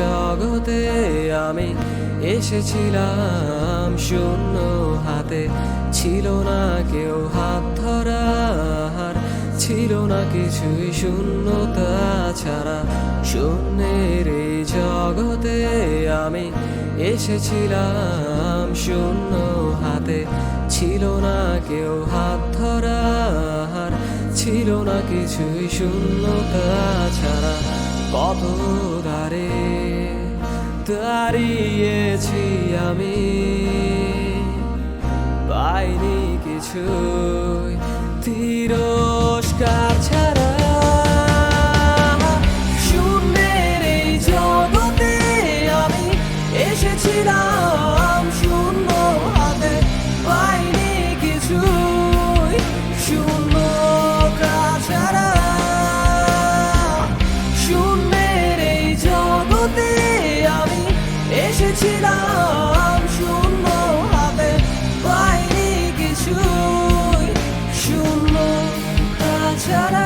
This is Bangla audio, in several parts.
জগতে আমি এসেছিলাম শূন্য হাতে। ছিল না কেউ হাত ধরার, ছিল না কিছুই শূন্যতা ছাড়া। শূন্যের এই জগতে আমি এসেছিলাম শূন্য হাতে। ছিল না কেউ হাত ধরার, ছিল না কিছুই শূন্যতা ছাড়া। কত দারে দাঁড়িয়েছি আমি। পাইনি কিছু তিরস্কার এসেছিলাম শূন্য হাতে পাইনি কিছুই। শূন্য ছাড়া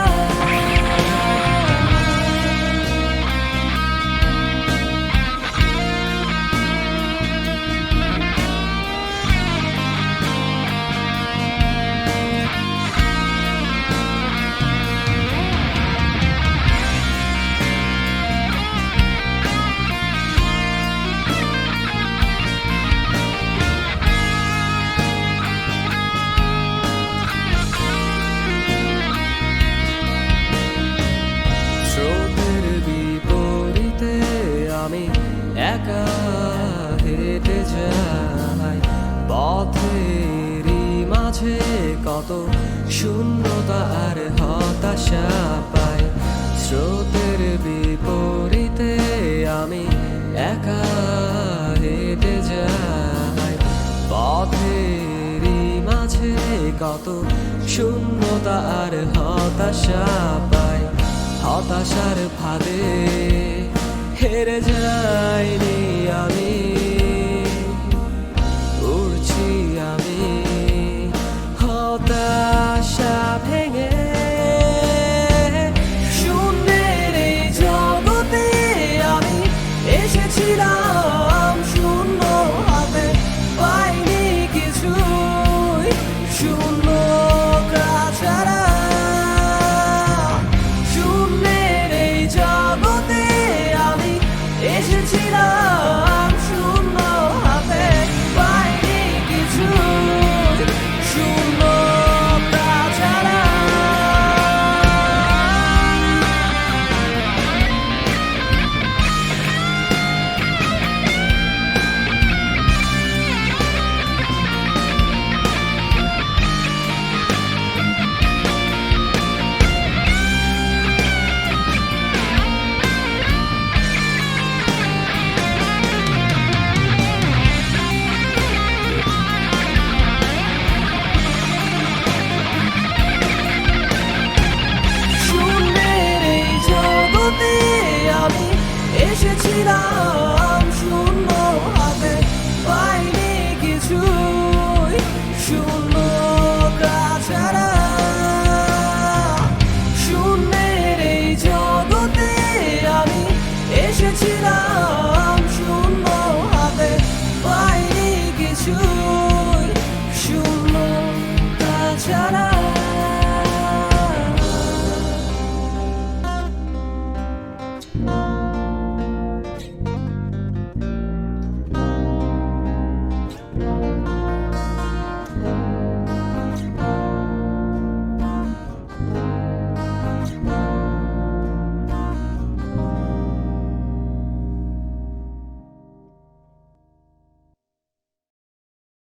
হেঁটে যাই পথেরই মাঝে কত শূন্যতা আর হতাশা পাই। স্রোতের বিপরীতে আমি একা হেঁটে যাই। পথেরই মাঝে কত শূন্যতা আর হতাশা পাই। হতাশার ফাঁদে হেরে যাইনি আমি।